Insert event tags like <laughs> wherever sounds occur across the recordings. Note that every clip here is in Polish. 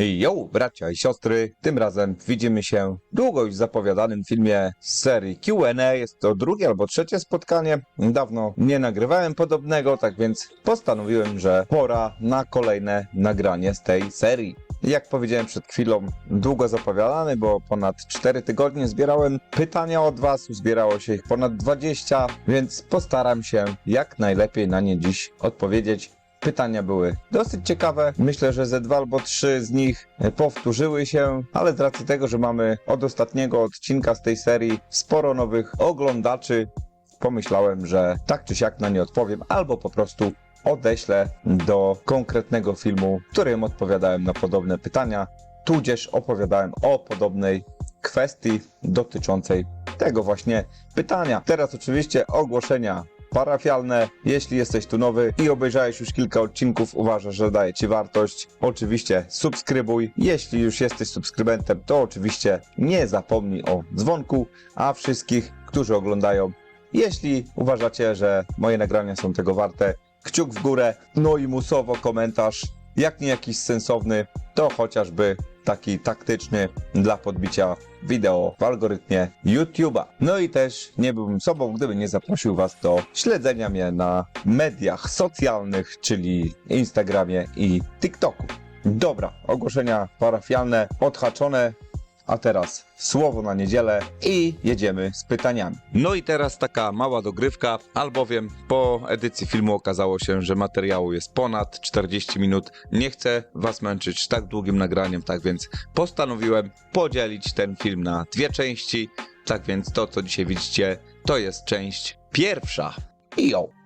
Jo, bracia i siostry, tym razem widzimy się w długo już zapowiadanym filmie z serii Q&A. Jest to drugie albo trzecie spotkanie. Dawno nie nagrywałem podobnego, tak więc postanowiłem, że pora na kolejne nagranie z tej serii. Jak powiedziałem przed chwilą, długo zapowiadany, bo ponad 4 tygodnie zbierałem pytania od Was, zbierało się ich ponad 20, więc postaram się jak najlepiej na nie dziś odpowiedzieć. Pytania były dosyć ciekawe. Myślę, że ze dwa albo trzy z nich e, powtórzyły się, ale z racji tego, że mamy od ostatniego odcinka z tej serii sporo nowych oglądaczy, pomyślałem, że tak czy siak na nie odpowiem, albo po prostu odeślę do konkretnego filmu, w którym odpowiadałem na podobne pytania, tudzież opowiadałem o podobnej kwestii dotyczącej tego właśnie pytania. Teraz oczywiście ogłoszenia parafialne. Jeśli jesteś tu nowy i obejrzałeś już kilka odcinków, uważasz, że daje Ci wartość, oczywiście subskrybuj. Jeśli już jesteś subskrybentem, to oczywiście nie zapomnij o dzwonku, a wszystkich, którzy oglądają, jeśli uważacie, że moje nagrania są tego warte, kciuk w górę, no i musowo komentarz, jak nie jakiś sensowny, to chociażby taki taktyczny dla podbicia wideo w algorytmie YouTube'a. No i też nie byłbym sobą, gdyby nie zaprosił Was do śledzenia mnie na mediach socjalnych, czyli Instagramie i TikToku. Dobra, ogłoszenia parafialne odhaczone, a teraz słowo na niedzielę i jedziemy z pytaniami. No i teraz taka mała dogrywka, albowiem po edycji filmu okazało się, że materiału jest ponad 40 minut. Nie chcę was męczyć tak długim nagraniem, tak więc postanowiłem podzielić ten film na dwie części. Tak więc to, co dzisiaj widzicie, to jest część pierwsza. I jo!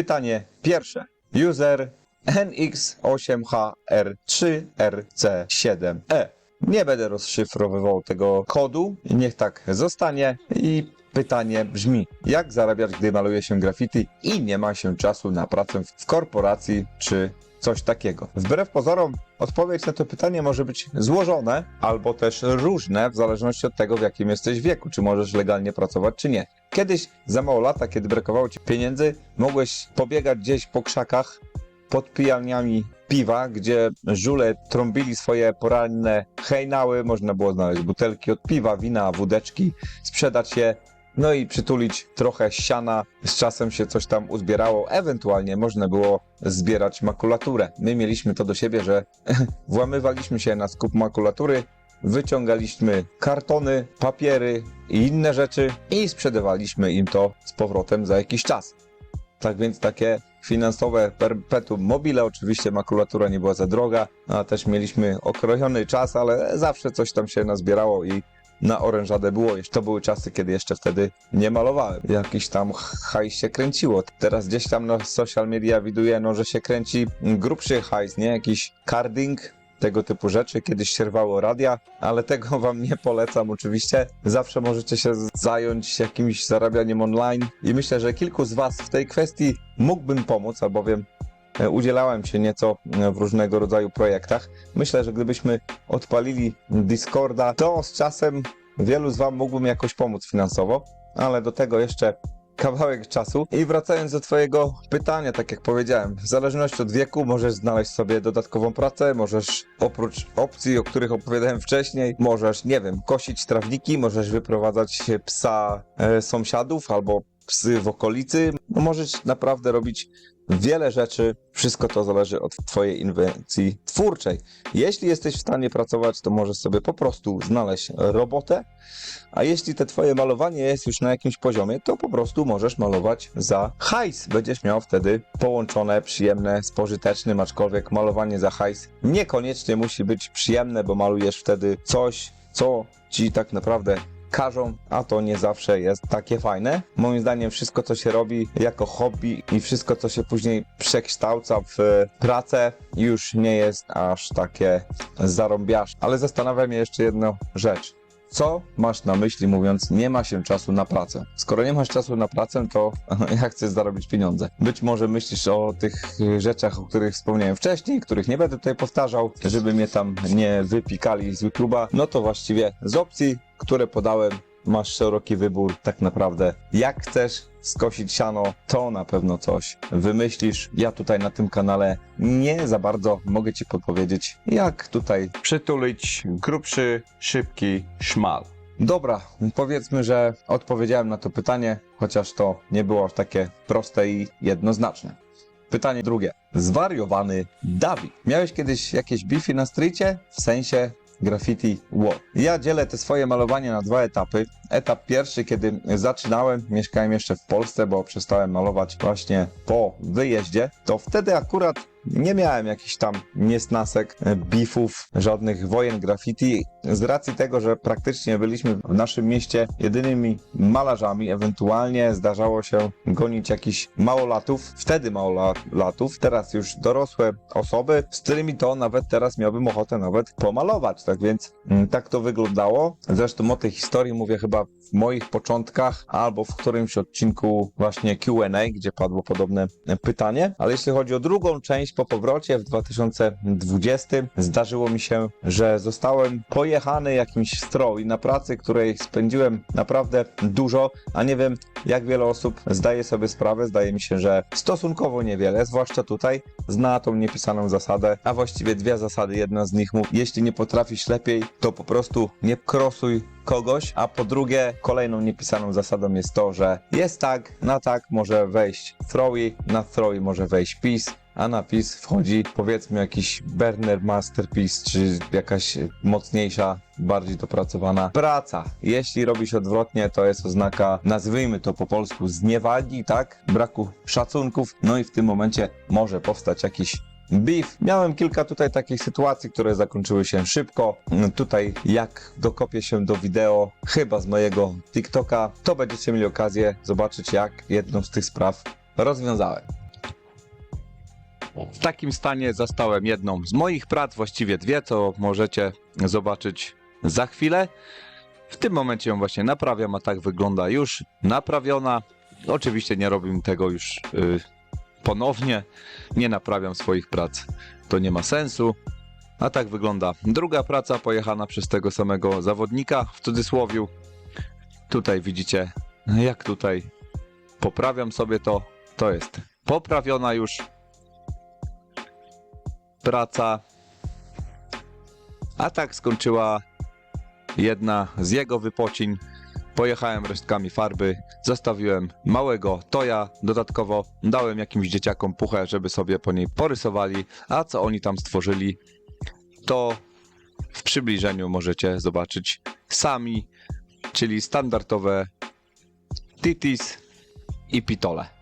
Pytanie pierwsze. User NX8HR3RC7E. Nie będę rozszyfrowywał tego kodu, niech tak zostanie. I pytanie brzmi: jak zarabiać, gdy maluje się graffiti i nie ma się czasu na pracę w korporacji czy coś takiego? Wbrew pozorom, odpowiedź na to pytanie może być złożone albo też różne w zależności od tego, w jakim jesteś wieku, czy możesz legalnie pracować, czy nie. Kiedyś, za mało lata, kiedy brakowało ci pieniędzy, mogłeś pobiegać gdzieś po krzakach pod pijalniami piwa, gdzie żule trąbili swoje poranne hejnały, można było znaleźć butelki od piwa, wina, wódeczki, sprzedać je, no i przytulić trochę siana, z czasem się coś tam uzbierało, ewentualnie można było zbierać makulaturę. My mieliśmy to do siebie, że <laughs> włamywaliśmy się na skup makulatury, wyciągaliśmy kartony, papiery i inne rzeczy i sprzedawaliśmy im to z powrotem za jakiś czas. Tak więc takie finansowe perpetuum mobile, oczywiście makulatura nie była za droga, a też mieliśmy okrojony czas, ale zawsze coś tam się nazbierało i na orężadę było. To były czasy, kiedy jeszcze wtedy nie malowałem. Jakiś tam hajs się kręciło. Teraz gdzieś tam na social media widuję, no, że się kręci grubszy hajs, nie? Jakiś carding, tego typu rzeczy. Kiedyś się rwało radia, ale tego <laughs> wam nie polecam oczywiście. Zawsze możecie się zająć jakimś zarabianiem online i myślę, że kilku z was w tej kwestii mógłbym pomóc, albowiem e, udzielałem się nieco e, w różnego rodzaju projektach. Myślę, że gdybyśmy odpalili Discorda, to z czasem wielu z wam mógłbym jakoś pomóc finansowo, ale do tego jeszcze kawałek czasu. I wracając do Twojego pytania, tak jak powiedziałem, w zależności od wieku możesz znaleźć sobie dodatkową pracę, możesz oprócz opcji, o których opowiadałem wcześniej, możesz, nie wiem, kosić trawniki, możesz wyprowadzać psa e, sąsiadów albo psy w okolicy. No, możesz naprawdę robić wiele rzeczy. Wszystko to zależy od Twojej inwencji twórczej. Jeśli jesteś w stanie pracować, to możesz sobie po prostu znaleźć robotę, a jeśli te Twoje malowanie jest już na jakimś poziomie, to po prostu możesz malować za hajs. Będziesz miał wtedy połączone przyjemne z pożytecznym, aczkolwiek malowanie za hajs niekoniecznie musi być przyjemne, bo malujesz wtedy coś, co Ci tak naprawdę każą, a to nie zawsze jest takie fajne. Moim zdaniem wszystko, co się robi jako hobby i wszystko, co się później przekształca w pracę, już nie jest aż takie zarąbiasz. Ale zastanawia mnie jeszcze jedna rzecz. Co masz na myśli mówiąc, nie ma się czasu na pracę? Skoro nie masz czasu na pracę, to <laughs> jak chcesz zarobić pieniądze? Być może myślisz o tych rzeczach, o których wspomniałem wcześniej, których nie będę tutaj powtarzał, żeby mnie tam nie wypikali z YouTube'a. No to właściwie z opcji, które podałem, masz szeroki wybór tak naprawdę. Jak chcesz skosić siano, to na pewno coś wymyślisz. Ja tutaj na tym kanale nie za bardzo mogę Ci podpowiedzieć, jak tutaj przytulić grubszy, szybki szmal. Dobra, powiedzmy, że odpowiedziałem na to pytanie, chociaż to nie było aż takie proste i jednoznaczne. Pytanie drugie. Zwariowany Dawid. Miałeś kiedyś jakieś beefy na streetie? W sensie graffiti wall. Ja dzielę te swoje malowanie na dwa etapy. Etap pierwszy, kiedy zaczynałem, mieszkałem jeszcze w Polsce, bo przestałem malować właśnie po wyjeździe, to wtedy akurat nie miałem jakichś tam niesnasek, e, beefów, żadnych wojen graffiti. Z racji tego, że praktycznie byliśmy w naszym mieście jedynymi malarzami, ewentualnie zdarzało się gonić jakichś małolatów, wtedy małolatów, teraz już dorosłe osoby, z którymi to nawet teraz miałbym ochotę nawet pomalować. Tak więc mm, tak to wyglądało. Zresztą o tej historii mówię chyba w moich początkach albo w którymś odcinku właśnie Q&A, gdzie padło podobne pytanie. Ale jeśli chodzi o drugą część po powrocie w 2020 zdarzyło mi się, że zostałem pojechany jakimś stroll i na pracy, której spędziłem naprawdę dużo, a nie wiem jak wiele osób zdaje sobie sprawę, zdaje mi się, że stosunkowo niewiele, zwłaszcza tutaj, zna tą niepisaną zasadę, a właściwie dwie zasady. Jedna z nich mówi, jeśli nie potrafisz lepiej, to po prostu nie krosuj kogoś, a po drugie kolejną niepisaną zasadą jest to, że jest tak, na tak może wejść throwy, na throwy może wejść peace, a na PiS wchodzi powiedzmy jakiś burner masterpiece, czy jakaś mocniejsza, bardziej dopracowana praca. Jeśli robisz odwrotnie, to jest oznaka, nazwijmy to po polsku, zniewagi, tak? Braku szacunków, no i w tym momencie może powstać jakiś beef. Miałem kilka tutaj takich sytuacji, które zakończyły się szybko. Tutaj jak dokopię się do wideo, chyba z mojego TikToka, to będziecie mieli okazję zobaczyć jak jedną z tych spraw rozwiązałem. W takim stanie zastałem jedną z moich prac, właściwie dwie, co możecie zobaczyć za chwilę. W tym momencie ją właśnie naprawiam, a tak wygląda już naprawiona. Oczywiście nie robię tego już y, ponownie, nie naprawiam swoich prac, to nie ma sensu. A tak wygląda druga praca pojechana przez tego samego zawodnika, w cudzysłowiu. Tutaj widzicie, jak tutaj poprawiam sobie to. To jest poprawiona już praca. A tak skończyła jedna z jego wypocin. Pojechałem resztkami farby, zostawiłem małego toja, dodatkowo dałem jakimś dzieciakom puchę, żeby sobie po niej porysowali, a co oni tam stworzyli, to w przybliżeniu możecie zobaczyć sami, czyli standardowe titis i pitole.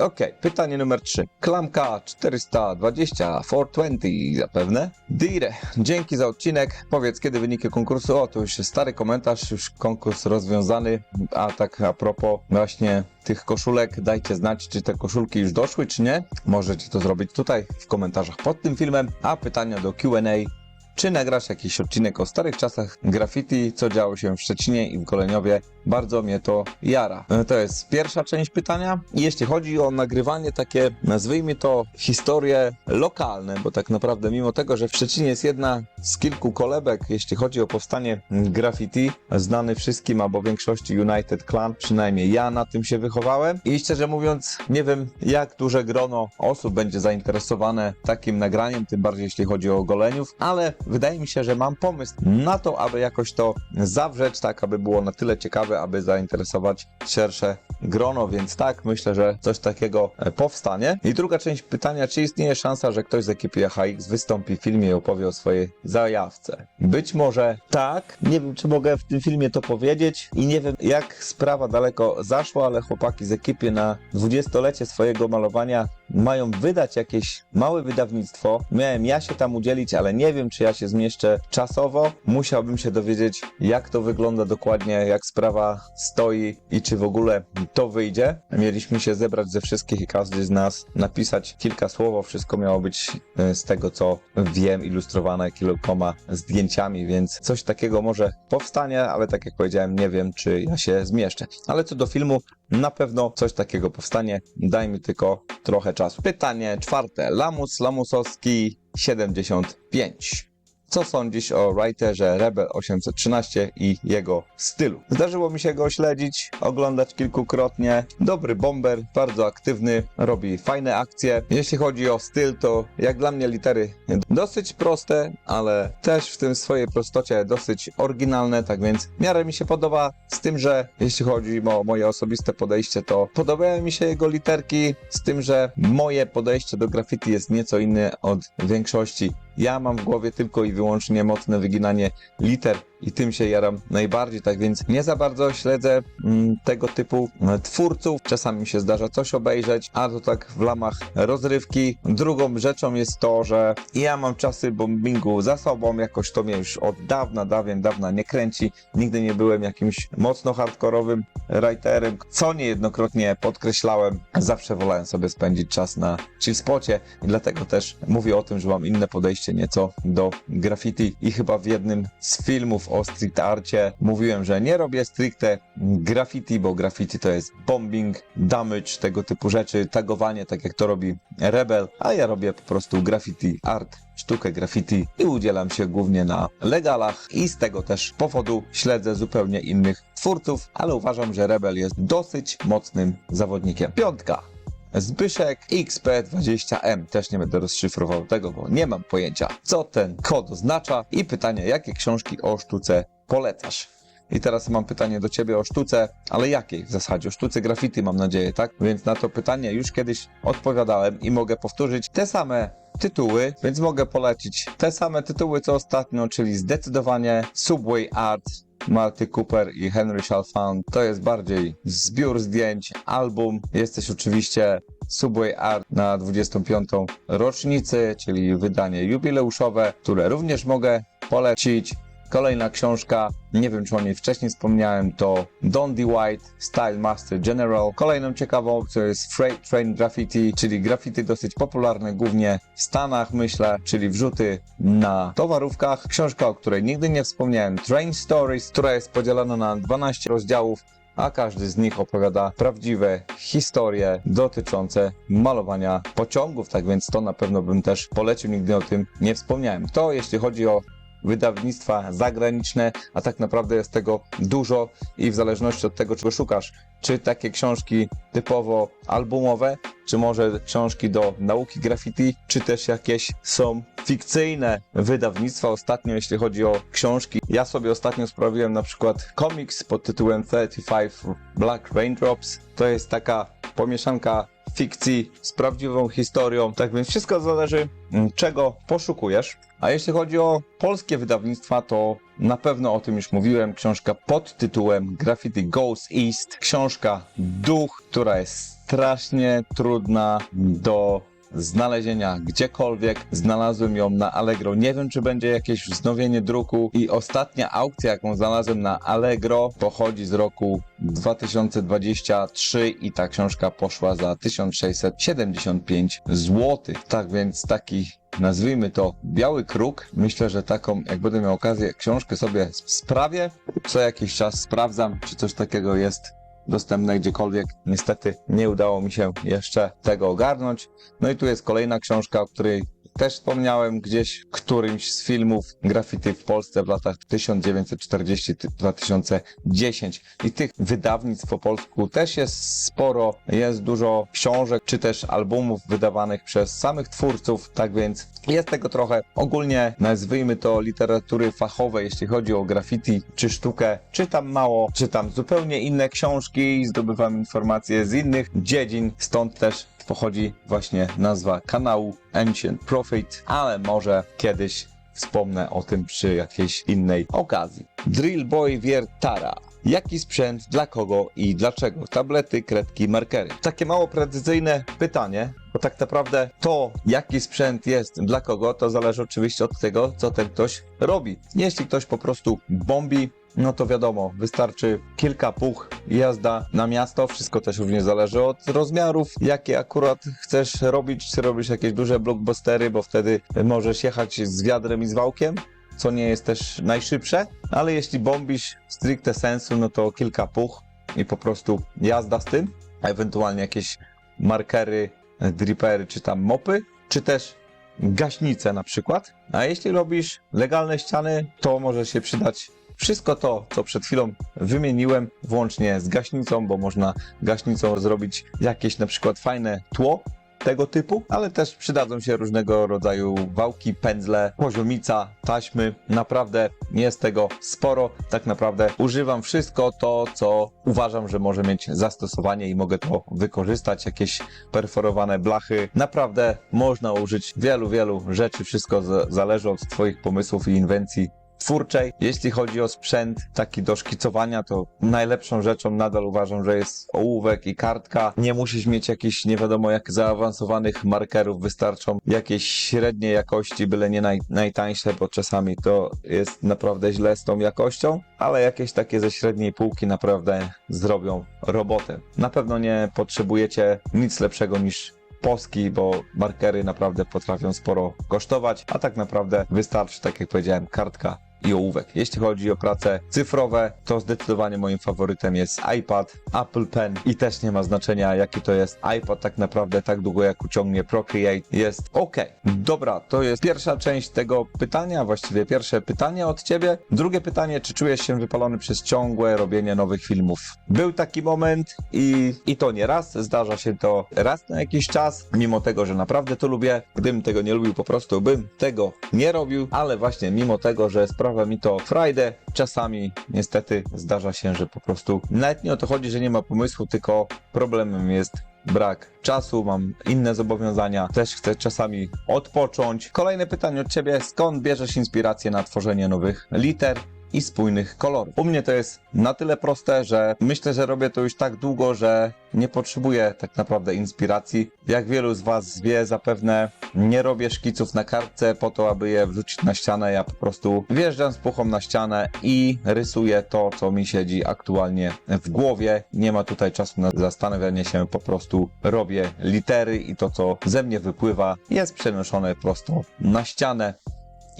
Okej, pytanie numer 3. Klamka 420, 420 zapewne. Dire, dzięki za odcinek. Powiedz, kiedy wyniki konkursu? O, to już jest stary komentarz, już konkurs rozwiązany. A tak a propos właśnie tych koszulek, dajcie znać, czy te koszulki już doszły, czy nie. Możecie to zrobić tutaj w komentarzach pod tym filmem. A pytania do Q&A czy nagrasz jakiś odcinek o starych czasach graffiti, co działo się w Szczecinie i w Goleniowie? Bardzo mnie to jara. E, To jest pierwsza część pytania. Jeśli chodzi o nagrywanie takie, nazwijmy to historie lokalne, bo tak naprawdę mimo tego, że w Szczecinie jest jedna z kilku kolebek, jeśli chodzi o powstanie graffiti, znany wszystkim albo większości United Clan, przynajmniej ja na tym się wychowałem. I szczerze mówiąc, nie wiem jak duże grono osób będzie zainteresowane takim nagraniem, tym bardziej jeśli chodzi o Goleniów, ale wydaje mi się, że mam pomysł na to, aby jakoś to zawrzeć, tak aby było na tyle ciekawe, aby zainteresować szersze grono, więc tak, myślę, że coś takiego e, powstanie. I druga część pytania, czy istnieje szansa, że ktoś z ekipy AHX wystąpi w filmie i opowie o swojej zajawce? Być może tak, nie wiem, czy mogę w tym filmie to powiedzieć i nie wiem, jak sprawa daleko zaszła, ale chłopaki z ekipy na 20-lecie swojego malowania mają wydać jakieś małe wydawnictwo. Miałem ja się tam udzielić, ale nie wiem, czy ja się zmieszczę czasowo. Musiałbym się dowiedzieć, jak to wygląda dokładnie, jak sprawa stoi i czy w ogóle to wyjdzie. Mieliśmy się zebrać ze wszystkich i każdy z nas napisać kilka słów. Wszystko miało być e, z tego, co wiem, ilustrowane kilkoma zdjęciami, więc coś takiego może powstanie, ale tak jak powiedziałem, nie wiem, czy ja się zmieszczę. Ale co do filmu, na pewno coś takiego powstanie. Daj mi tylko trochę czasu. Pytanie czwarte. Lamus Lamusowski 75. co sądzisz o writerze Rebel 813 i jego stylu. Zdarzyło mi się go śledzić, oglądać kilkukrotnie. Dobry bomber, bardzo aktywny, robi fajne akcje. Jeśli chodzi o styl, to jak dla mnie litery dosyć proste, ale też w tym swojej prostocie dosyć oryginalne, tak więc w miarę mi się podoba, z tym, że jeśli chodzi o moje osobiste podejście, to podobają mi się jego literki, z tym, że moje podejście do graffiti jest nieco inne od większości. Ja mam w głowie tylko i wyłącznie mocne wyginanie liter i tym się jaram najbardziej, tak więc nie za bardzo śledzę mm, tego typu e, twórców. Czasami mi się zdarza coś obejrzeć, a to tak w ramach rozrywki. Drugą rzeczą jest to, że ja mam czasy bombingu za sobą, jakoś to mnie już od dawna, dawien, dawna nie kręci. Nigdy nie byłem jakimś mocno hardkorowym writerem, co niejednokrotnie podkreślałem. Zawsze wolałem sobie spędzić czas na chill spocie i dlatego też mówię o tym, że mam inne podejście nieco do graffiti i chyba w jednym z filmów o street arcie mówiłem, że nie robię stricte graffiti, bo graffiti to jest bombing, damage, tego typu rzeczy, tagowanie, tak jak to robi Rebel, a ja robię po prostu graffiti art, sztukę graffiti i udzielam się głównie na legalach i z tego też powodu śledzę zupełnie innych twórców, ale uważam, że Rebel jest dosyć mocnym zawodnikiem. Piątka. Zbyszek XP20M. Też nie będę rozszyfrował tego, bo nie mam pojęcia, co ten kod oznacza. I pytanie, jakie książki o sztuce polecasz? I teraz mam pytanie do ciebie o sztuce, ale jakiej w zasadzie? O sztuce graffiti mam nadzieję, tak? Więc na to pytanie już kiedyś odpowiadałem i mogę powtórzyć te same tytuły, więc mogę polecić te same tytuły co ostatnio, czyli zdecydowanie Subway Art, Marty Cooper i Henry Chalfant. To jest bardziej zbiór zdjęć, album. Jest też oczywiście Subway Art na 25. rocznicy, czyli wydanie jubileuszowe, które również mogę polecić. Kolejna książka, nie wiem czy o niej wcześniej wspomniałem, to Dondi White, Style Master General. Kolejną ciekawą opcją jest Freight Train Graffiti, czyli graffiti dosyć popularne głównie w Stanach, myślę, czyli wrzuty na towarówkach. Książka, o której nigdy nie wspomniałem, Train Stories, która jest podzielona na 12 rozdziałów a każdy z nich opowiada prawdziwe historie dotyczące malowania pociągów, tak więc to na pewno bym też polecił, nigdy o tym nie wspomniałem. To jeśli chodzi o wydawnictwa zagraniczne, a tak naprawdę jest tego dużo i w zależności od tego, czego szukasz, czy takie książki typowo albumowe, czy może książki do nauki graffiti, czy też jakieś są fikcyjne wydawnictwa. Ostatnio, jeśli chodzi o książki, ja sobie ostatnio sprawiłem na przykład komiks pod tytułem 35 Black Raindrops. To jest taka pomieszanka fikcji z prawdziwą historią. Tak więc wszystko zależy, mm, czego poszukujesz. A jeśli chodzi o polskie wydawnictwa, to na pewno o tym już mówiłem. Książka pod tytułem Graffiti Goes East. Książka Duch, która jest strasznie trudna do znalezienia gdziekolwiek. Znalazłem ją na Allegro. Nie wiem, czy będzie jakieś wznowienie druku. I ostatnia aukcja, jaką znalazłem na Allegro, pochodzi z roku 2023 i ta książka poszła za 1675 zł. Tak więc taki nazwijmy to biały kruk. Myślę, że taką, jak będę miał okazję, książkę sobie sprawię. Co jakiś czas sprawdzam, czy coś takiego jest dostępne gdziekolwiek. Niestety nie udało mi się jeszcze tego ogarnąć. No i tu jest kolejna książka, o której też wspomniałem gdzieś w którymś z filmów graffiti w Polsce w latach 1940-2010 i tych wydawnictw po polsku też jest sporo, jest dużo książek czy też albumów wydawanych przez samych twórców, tak więc jest tego trochę. Ogólnie nazwijmy to literatury fachowej, jeśli chodzi o graffiti czy sztukę. Czytam mało, czytam zupełnie inne książki, zdobywam informacje z innych dziedzin, stąd też pochodzi właśnie nazwa kanału Ancient Prophet, ale może kiedyś wspomnę o tym przy jakiejś innej okazji. Drill Boy Wiertara. Jaki sprzęt, dla kogo i dlaczego? Tablety, kredki, markery. Takie mało precyzyjne pytanie, bo tak naprawdę to, jaki sprzęt jest dla kogo, to zależy oczywiście od tego, co ten ktoś robi. Jeśli ktoś po prostu bombi, no to wiadomo, wystarczy kilka puch, jazda na miasto, wszystko też również zależy od rozmiarów, jakie akurat chcesz robić, czy robisz jakieś duże blockbustery, bo wtedy możesz jechać z wiadrem i z wałkiem, co nie jest też najszybsze, ale jeśli bombisz stricte sensu, no to kilka puch i po prostu jazda z tym, ewentualnie jakieś markery, dripery czy tam mopy, czy też gaśnicę na przykład. A jeśli robisz legalne ściany, to może się przydać wszystko to, co przed chwilą wymieniłem, włącznie z gaśnicą, bo można gaśnicą zrobić jakieś na przykład fajne tło tego typu, ale też przydadzą się różnego rodzaju wałki, pędzle, poziomica, taśmy. Naprawdę jest tego sporo. Tak naprawdę używam wszystko to, co uważam, że może mieć zastosowanie i mogę to wykorzystać. Jakieś perforowane blachy. Naprawdę można użyć wielu, wielu rzeczy. Wszystko zależy od Twoich pomysłów i inwencji twórczej. Jeśli chodzi o sprzęt taki do szkicowania, to najlepszą rzeczą nadal uważam, że jest ołówek i kartka. Nie musisz mieć jakichś nie wiadomo jak zaawansowanych markerów, wystarczą jakieś średniej jakości, byle nie naj, najtańsze, bo czasami to jest naprawdę źle z tą jakością, ale jakieś takie ze średniej półki naprawdę zrobią robotę. Na pewno nie potrzebujecie nic lepszego niż Polski, bo markery naprawdę potrafią sporo kosztować, a tak naprawdę wystarczy, tak jak powiedziałem, kartka i ołówek. Jeśli chodzi o prace cyfrowe, to zdecydowanie moim faworytem jest iPad, Apple Pen i też nie ma znaczenia jaki to jest iPad, tak naprawdę tak długo jak uciągnie Procreate jest ok. Dobra, to jest pierwsza część tego pytania, właściwie pierwsze pytanie od Ciebie. Drugie pytanie, czy czujesz się wypalony przez ciągłe robienie nowych filmów? Był taki moment i, i to nie raz, zdarza się to raz na jakiś czas, mimo tego, że naprawdę to lubię. Gdybym tego nie lubił, po prostu bym tego nie robił, ale właśnie mimo tego, że sprawia mi to frajdę, czasami niestety zdarza się, że po prostu nawet nie o to chodzi, że nie ma pomysłu, tylko problemem jest brak czasu, mam inne zobowiązania, też chcę czasami odpocząć. Kolejne pytanie od Ciebie, skąd bierzesz inspirację na tworzenie nowych liter? I spójnych kolorów. U mnie to jest na tyle proste, że myślę, że robię to już tak długo, że nie potrzebuję tak naprawdę inspiracji. Jak wielu z Was wie, zapewne nie robię szkiców na kartce po to, aby je wrzucić na ścianę. Ja po prostu wjeżdżam z puchą na ścianę i rysuję to, co mi siedzi aktualnie w głowie. Nie ma tutaj czasu na zastanawianie się, po prostu robię litery i to, co ze mnie wypływa, jest przenoszone prosto na ścianę.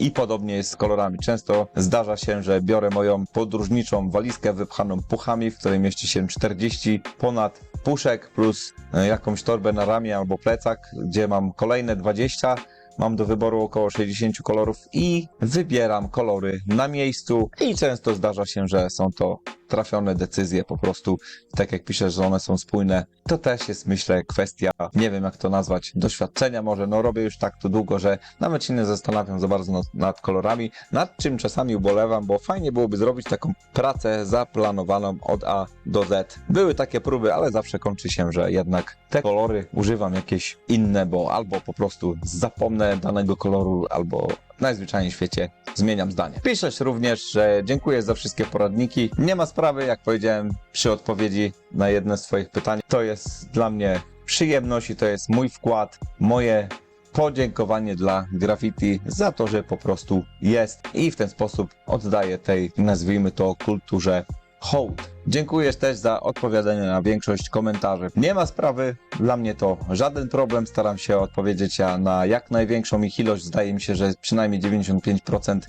I podobnie jest z kolorami. Często zdarza się, że biorę moją podróżniczą walizkę wypchaną puchami, w której mieści się 40 ponad puszek plus e, jakąś torbę na ramię albo plecak, gdzie mam kolejne 20. Mam do wyboru około 60 kolorów i wybieram kolory na miejscu i często zdarza się, że są to trafione decyzje po prostu, tak jak piszesz, że one są spójne, to też jest myślę kwestia, nie wiem jak to nazwać, doświadczenia może, no robię już tak to długo, że nawet się nie zastanawiam za bardzo nad, nad kolorami, nad czym czasami ubolewam, bo fajnie byłoby zrobić taką pracę zaplanowaną od A do Z. Były takie próby, ale zawsze kończy się, że jednak te kolory używam jakieś inne, bo albo po prostu zapomnę danego koloru, albo najzwyczajniej w świecie zmieniam zdanie. Piszesz również, że dziękuję za wszystkie poradniki. Nie ma sprawy, jak powiedziałem przy odpowiedzi na jedno z Twoich pytań. To jest dla mnie przyjemność i to jest mój wkład, moje podziękowanie dla graffiti za to, że po prostu jest i w ten sposób oddaję tej, nazwijmy to, kulturze hołd. Dziękuję też za odpowiadanie na większość komentarzy. Nie ma sprawy, dla mnie to żaden problem. Staram się odpowiedzieć ja na jak największą ich ilość. Zdaje mi się, że przynajmniej 95%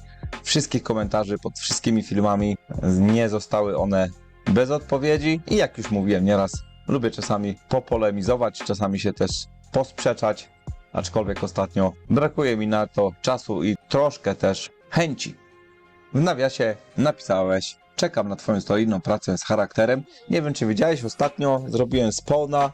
wszystkich komentarzy pod wszystkimi filmami nie zostały one bez odpowiedzi. I jak już mówiłem nieraz, lubię czasami popolemizować, czasami się też posprzeczać, aczkolwiek ostatnio brakuje mi na to czasu i troszkę też chęci. W nawiasie napisałeś, czekam na twoją solidną pracę z charakterem. Nie wiem, czy widziałeś, ostatnio zrobiłem Spawna,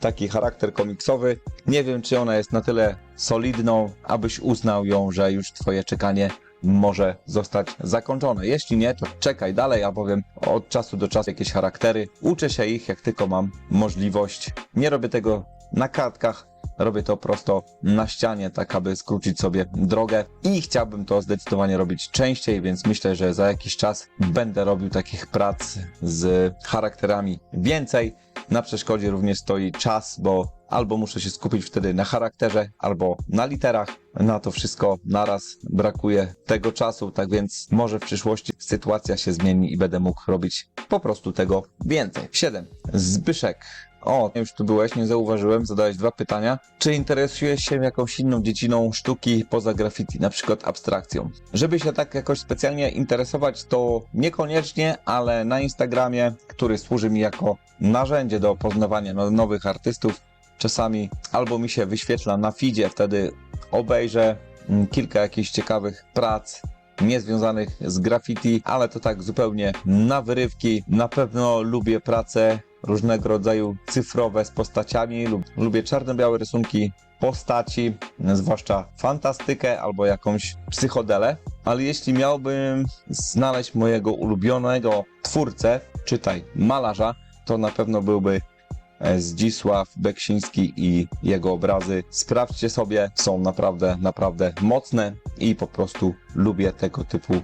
taki charakter komiksowy. Nie wiem, czy ona jest na tyle solidną, abyś uznał ją, że już twoje czekanie może zostać zakończone. Jeśli nie, to czekaj dalej, albowiem od czasu do czasu jakieś charaktery. Uczę się ich, jak tylko mam możliwość. Nie robię tego na kartkach, Robię to prosto na ścianie, tak aby skrócić sobie drogę i chciałbym to zdecydowanie robić częściej, więc myślę, że za jakiś czas będę robił takich prac z charakterami więcej. Na przeszkodzie również stoi czas, bo albo muszę się skupić wtedy na charakterze, albo na literach. Na to wszystko naraz brakuje tego czasu, tak więc może w przyszłości sytuacja się zmieni i będę mógł robić po prostu tego więcej. 7. Zbyszek. O, już tu byłeś, nie zauważyłem, zadałeś dwa pytania. Czy interesujesz się jakąś inną dziedziną sztuki poza graffiti, na przykład abstrakcją? Żeby się tak jakoś specjalnie interesować, to niekoniecznie, ale na Instagramie, który służy mi jako narzędzie do poznawania no- nowych artystów, czasami albo mi się wyświetla na feedzie, wtedy obejrzę mm, kilka jakichś ciekawych prac niezwiązanych z graffiti, ale to tak zupełnie na wyrywki. Na pewno lubię prace różnego rodzaju cyfrowe z postaciami, lub, lubię czarno-białe rysunki postaci, zwłaszcza fantastykę albo jakąś psychodelę. Ale jeśli miałbym znaleźć mojego ulubionego twórcę, czytaj malarza, to na pewno byłby e, Zdzisław Beksiński i jego obrazy. Sprawdźcie sobie, są naprawdę, naprawdę mocne i po prostu lubię tego typu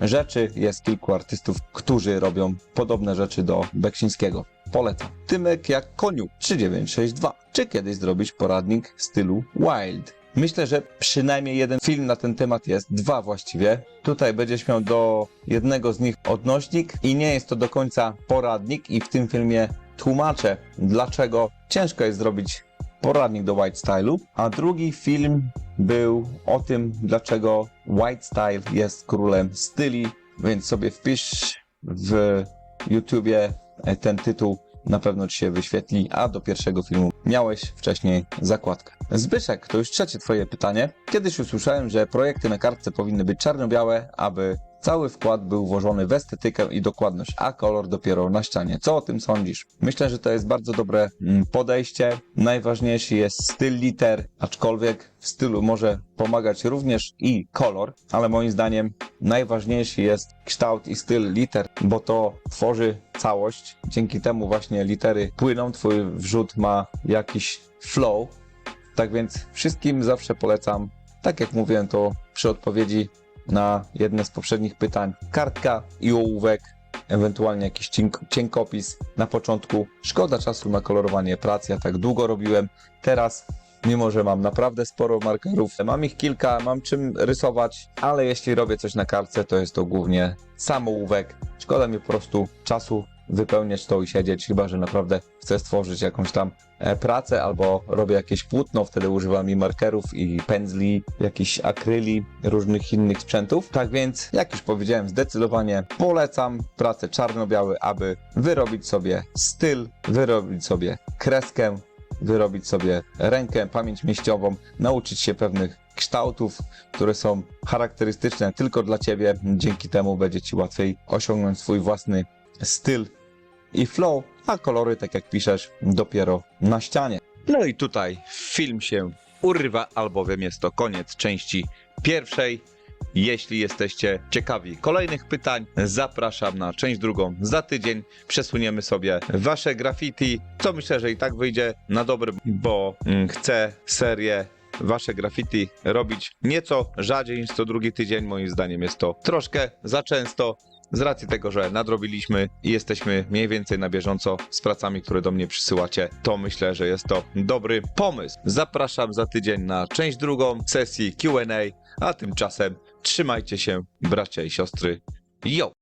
rzeczy. Jest kilku artystów, którzy robią podobne rzeczy do Beksińskiego. Polecam. Tymek jak koniu 3962. Czy kiedyś zrobić poradnik w stylu Wild? Myślę, że przynajmniej jeden film na ten temat jest, dwa właściwie. Tutaj będziesz miał do jednego z nich odnośnik i nie jest to do końca poradnik i w tym filmie tłumaczę, dlaczego ciężko jest zrobić poradnik do White Stylu, a drugi film był o tym, dlaczego White Style jest królem styli, więc sobie wpisz w YouTubie ten tytuł, na pewno Ci się wyświetli, a do pierwszego filmu miałeś wcześniej zakładkę. Zbyszek, to już trzecie Twoje pytanie. Kiedyś usłyszałem, że projekty na kartce powinny być czarno-białe, aby cały wkład był włożony w estetykę i dokładność, a kolor dopiero na ścianie. Co o tym sądzisz? Myślę, że to jest bardzo dobre mm, podejście. Najważniejszy jest styl liter, aczkolwiek w stylu może pomagać również i kolor, ale moim zdaniem najważniejszy jest kształt i styl liter, bo to tworzy całość. Dzięki temu właśnie litery płyną, twój wrzut ma jakiś flow. Tak więc wszystkim zawsze polecam, tak jak mówiłem to przy odpowiedzi na jedne z poprzednich pytań, kartka i ołówek, ewentualnie jakiś cienk- cienkopis na początku. Szkoda czasu na kolorowanie prac, ja tak długo robiłem. Teraz, mimo że mam naprawdę sporo markerów, mam ich kilka, mam czym rysować, ale jeśli robię coś na kartce, to jest to głównie sam ołówek. Szkoda mi po prostu czasu wypełniać to i siedzieć, chyba że naprawdę chcę stworzyć jakąś tam e, pracę albo robię jakieś płótno, wtedy używam i markerów, i pędzli, jakichś akryli, różnych innych sprzętów. Tak więc, jak już powiedziałem, zdecydowanie polecam pracę czarno-białe, aby wyrobić sobie styl, wyrobić sobie kreskę, wyrobić sobie rękę, pamięć mieściową, nauczyć się pewnych kształtów, które są charakterystyczne tylko dla Ciebie. Dzięki temu będzie Ci łatwiej osiągnąć swój własny styl i flow, a kolory, tak jak piszesz, dopiero na ścianie. No i tutaj film się urywa, albowiem jest to koniec części pierwszej. Jeśli jesteście ciekawi kolejnych pytań, zapraszam na część drugą za tydzień. Przesuniemy sobie wasze graffiti, co myślę, że i tak wyjdzie na dobre, bo mm, chcę serię wasze graffiti robić nieco rzadziej niż co drugi tydzień. Moim zdaniem jest to troszkę za często. Z racji tego, że nadrobiliśmy i jesteśmy mniej więcej na bieżąco z pracami, które do mnie przysyłacie, to myślę, że jest to dobry pomysł. Zapraszam za tydzień na część drugą sesji QA, a tymczasem trzymajcie się, bracia i siostry. Yo!